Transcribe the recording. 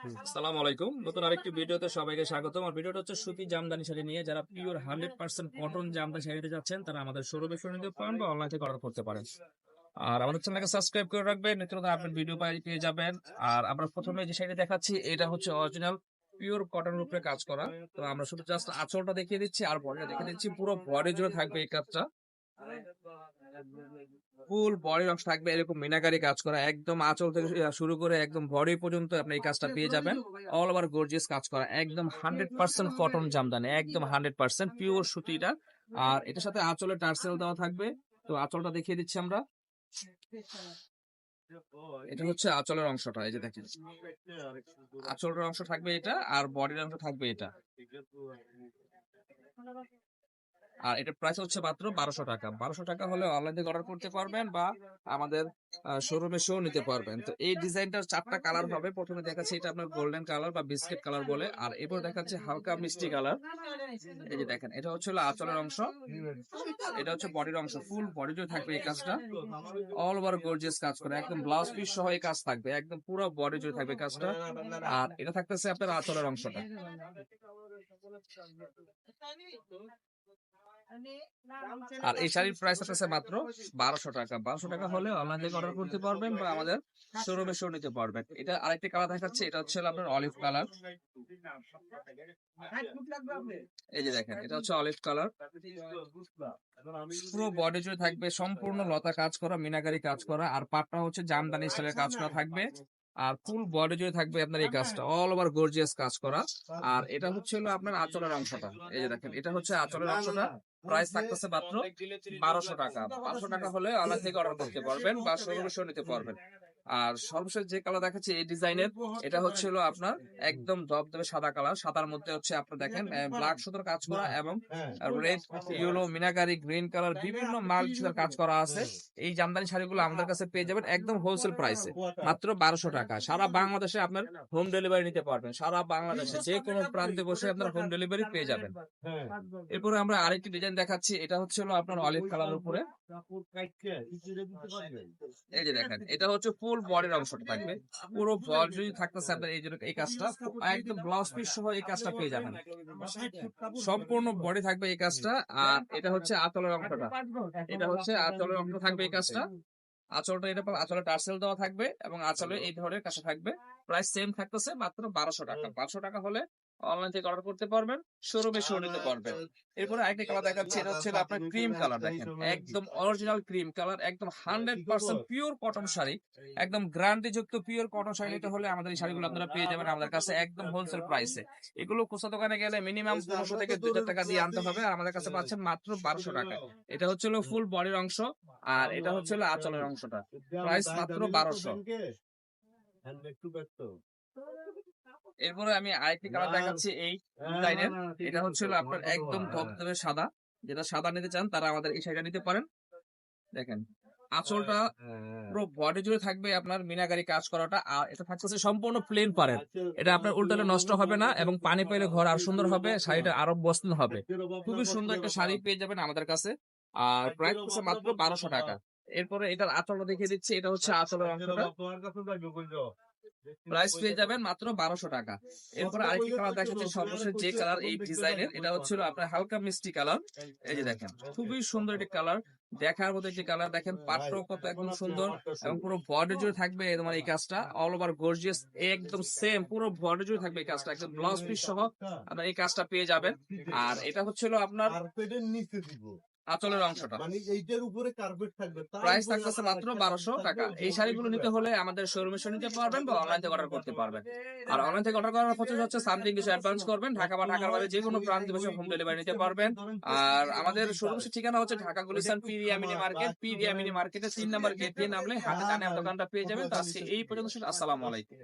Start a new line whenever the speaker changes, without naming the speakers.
আসসালামু আলাইকুম। নতুন আরেকটি ভিডিওতে সবাইকে স্বাগত আমার ভিডিওটা হচ্ছে সুতি জামদানি শাড়ি নিয়ে যারা pure hundred percent cotton jamdani শাড়িতে যাচ্ছেন তারা আমাদের শোরুমে শুনে নিতে পারেন বা অনলাইন থেকে অর্ডার করতে পারেন। আর আমাদের চ্যানেলকে সাবস্ক্রাইব করে রাখবেন নিত্য নতুন আপনি ভিডিও পেয়ে যাবেন। আর আমরা প্রথমে যে শাড়ি দেখাচ্ছি এটা হচ্ছে অরিজিনাল পিওর কটন উপরে কাজ করা। তো আমরা শুধু জাস্ট আঁচলটা দেখিয়ে দিচ্ছি আর বডিটা দেখিয়ে দিচ্ছি পুরো বডি জুড়ে থাকবে এই কাজটা। ফুল বডির অংশ থাকবে, এরকম মিনাকারি কাজ করা, একদম আঁচল থেকে শুরু করে একদম বডি পর্যন্ত আপনি এই কাজটা পেয়ে যাবেন। অল ওভার গর্জিয়াস কাজ করা, একদম হান্ড্রেড পার্সেন্ট কটন জামদানি, একদম হান্ড্রেড পার্সেন্ট পিওর সুতিটা। আর এটার সাথে আঁচলে টার্সেল দেওয়া থাকবে। তো আঁচলটা দেখিয়ে দিচ্ছি আমরা। এটা হচ্ছে আঁচলের অংশটা, এই যে দেখেন। আঁচলের অংশ থাকবে এটা, আর বডির অংশ থাকবে এটা। আর এটার প্রাইস হচ্ছে মাত্র বারোশো টাকা। বারোশো টাকা হলে অনলাইন থেকে অর্ডার করতে পারবেন বা আমাদের শোরুমে শো নিতে পারবেন। তো এই ডিজাইনটার চারটা কালার হবে। প্রথমে দেখাচ্ছি এটা আপনার গোল্ডেন কালার বা বিস্কিট কালার বলে। আর এরপর দেখাচ্ছে হালকা মিষ্টি কালার এই যে দেখেন, এটা হচ্ছে আঁচলের অংশ। এটা হচ্ছে বডির অংশ। ফুল বডি জুড়ে থাকবে এই কাজটা। অল ওভার গর্জিয়াস কাজ করে। একদম ব্লাউজ পিস সহ এই কাজ থাকবে। একদম পুরো বডি জুড়ে থাকবে কাজটা। আর এটা থাকতেছে আপনার আচলের অংশটা। আর এই শাড়ির প্রাইস আছে মাত্র বারোশো টাকা। বারোশো টাকা হলে অনলাইন থেকে অর্ডার করতে পারবেন বা আমাদের শোরুমে শো নিতে পারবেন। এটা আরেকটি কালার দেখাচ্ছে, এটা হচ্ছে আপনার অলিভ কালার এই যে দেখেন, এটা হচ্ছে অলিভ কালার পুরো বডি জুড়ে থাকবে, সম্পূর্ণ লতা কাজ করা, মিনাকারি কাজ করা, আর পাটটা হচ্ছে জামদানি স্টাইলের কাজ করা থাকবে। আর ফুল বডি জুড়ে থাকবে আপনার এই কাজটা? অল ওভার গর্জিয়াস কাজ করা। আর এটা হচ্ছে হলো আপনার আচলের অংশটা। এই যে দেখেন এটা হচ্ছে আচলের অংশটা। প্রাইস থাকতেছে মাত্র বারোশো টাকা। বারোশো টাকা হলে আলাদা থেকে অর্ডার করতে পারবেন বা শোরুমে শো নিতে পারবেন। আর সর্বশেষ যে কালার দেখাচ্ছে এই ডিজাইনের এটা হচ্ছে আপনার একদম ধবধবে সাদা কালার সাদার মধ্যে হচ্ছে আপনার দেখেন ব্ল্যাক সুতোর কাজ করা এবং red yellow meenakari green colour বিভিন্ন মাল সুতোর কাজ করা আছে। এই জামদানি শাড়িগুলো আমাদের কাছে পেয়ে যাবেন একদম হোলসেল প্রাইসে মাত্র বারোশো টাকা। সারা বাংলাদেশে আপনার হোম ডেলিভারি নিতে পারবেন। সারা বাংলাদেশে যে কোনো প্রান্তে বসে আপনার হোম ডেলিভারি পেয়ে যাবেন। এরপরে আমরা আরেকটি ডিজাইন দেখাচ্ছি। এটা হচ্ছে হলো আপনার অলিভ কালার উপরে। এই যে দেখেন এটা হচ্ছে ফুল বডির অংশটা থাকবে। পুরো বল যদি থাকতেছে আপনার এই জন্য এই কাজটা, একদম ব্লাউজ পিস সহ এই কাজটা পেয়ে যাবেন। সম্পূর্ণ বডি থাকবে এই কাজটা, আর এটা হচ্ছে আতলের অংশটা। এটা হচ্ছে আঁচলের অংশ থাকবে এই কাজটা। আচলটা এটা আচলে টার্সেল দেওয়া থাকবে এবং আচলে এই ধরনের কাছে থাকবে। প্রাইস সেম থাকতেছে মাত্র বারোশো টাকা। বারোশো টাকা হলে অনলাইন থেকে অর্ডার করতে পারবেন শোরুমে শো নিতে পারবেন। এরপরে আরেকটা কালার দেখাচ্ছি এটা হচ্ছে আপনার ক্রিম কালার দেখেন। একদম অরিজিনাল ক্রিম কালার একদম hundred percent pure cotton sari একদম গ্যারান্টি যুক্ত পিওর কটন শাড়ি নিতে হলে আমাদের এই শাড়িগুলো আপনারা পেয়ে যাবেন আমাদের কাছে একদম হোলসেল প্রাইসে। এগুলো খুচরা দোকানে গেলে মিনিমাম পনেরোশো থেকে দুই হাজার টাকা দিয়ে আনতে হবে আর আমাদের কাছে পাচ্ছেন মাত্র বারোশো টাকা। এটা হচ্ছে হলো ফুল বডির অংশ আর এটা হচ্ছে আঁচলের অংশটা। প্রাইস মাত্র বারোশো। এরপরে আমি আরেকটি কালার দেখাচ্ছি এই ডিজাইনের এটা হচ্ছে আপনার একদম ধবধবে সাদা। যেটা সাদা নিতে চান তারা আমাদের এই শাড়িটা নিতে পারেন। দেখেন আঁচলটা পুরো বডি জুড়ে থাকবে আপনার মিনাকারি কাজ করাটা। আর এটা থাকতেছে সম্পূর্ণ প্লেন পারের এটা আপনার উল্টালে নষ্ট হবে না এবং পানি পেলে ঘর আর সুন্দর হবে শাড়িটা আরও বস্তুন হবে। খুবই সুন্দর একটা শাড়ি পেয়ে যাবেন আমাদের কাছে। আর প্রাইস হচ্ছে মাত্র বারোশো টাকা। এরপরে এটার আঁচলটা দেখিয়ে দিচ্ছি এটা হচ্ছে আঁচলের অংশটা। প্রাইস পেয়ে যাবেন মাত্র বারোশো টাকা। এরপরে আরেকটি কালার দেখাচ্ছি সর্বশেষ যে কালার এই ডিজাইনের এটা হচ্ছিল আপনার হালকা মিষ্টি কালার এই যে দেখেন খুবই সুন্দর একটি কালার দেখার মতো একটি কালার দেখেন পাটটাও কত একদম সুন্দর এবং পুরো বডি জুড়ে থাকবে তোমার এই কাজটা। অল ওভার গর্জিয়াস একদম সেম পুরো বডি জুড়ে থাকবে এই কাজটা। একদম ব্লাউজ পিস সহ আপনার এই কাজটা পেয়ে যাবেন। আর এটা হচ্ছিল আপনার আঁচলের অংশটা।
মানে এইটার উপরে কার্পেট থাকবে
প্রাইস থাকতেছে মাত্র বারোশো টাকা। এই শাড়িগুলো
তার
নিতে হলে আমাদের শোরুমে নিতে পারবেন বা অনলাইন থেকে অর্ডার করতে পারবেন। আর অনলাইন থেকে অর্ডার করার প্রসেস হচ্ছে সামথিং কিছু অ্যাডভান্স করবেন ঢাকা বা ঢাকার বাইরে যে কোনো প্রান্তে বসে হোম ডেলিভারি নিতে পারবেন। আর আমাদের শোরুমের ঠিকানা হচ্ছে Dhaka Gulistan Piriya mini market Piriya mini মার্কেটে তিন নম্বর গেট দিয়ে নামলে হাতে টানে দোকানটা পেয়ে যাবেন। তো আজকে এই পর্যন্ত আসসালামু আলাইকুম।